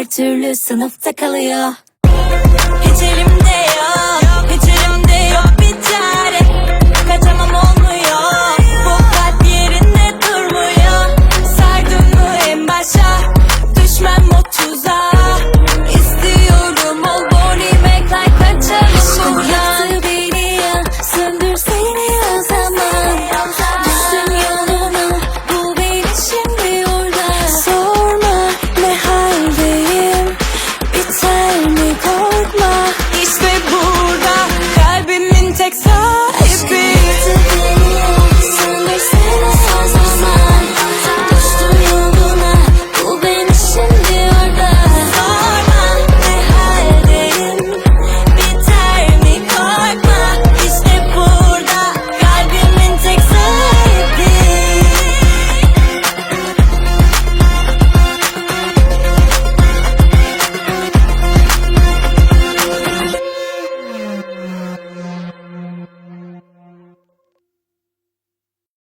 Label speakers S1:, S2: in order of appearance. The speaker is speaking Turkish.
S1: her türlü sınıfta kalıyor.
S2: Hiç elim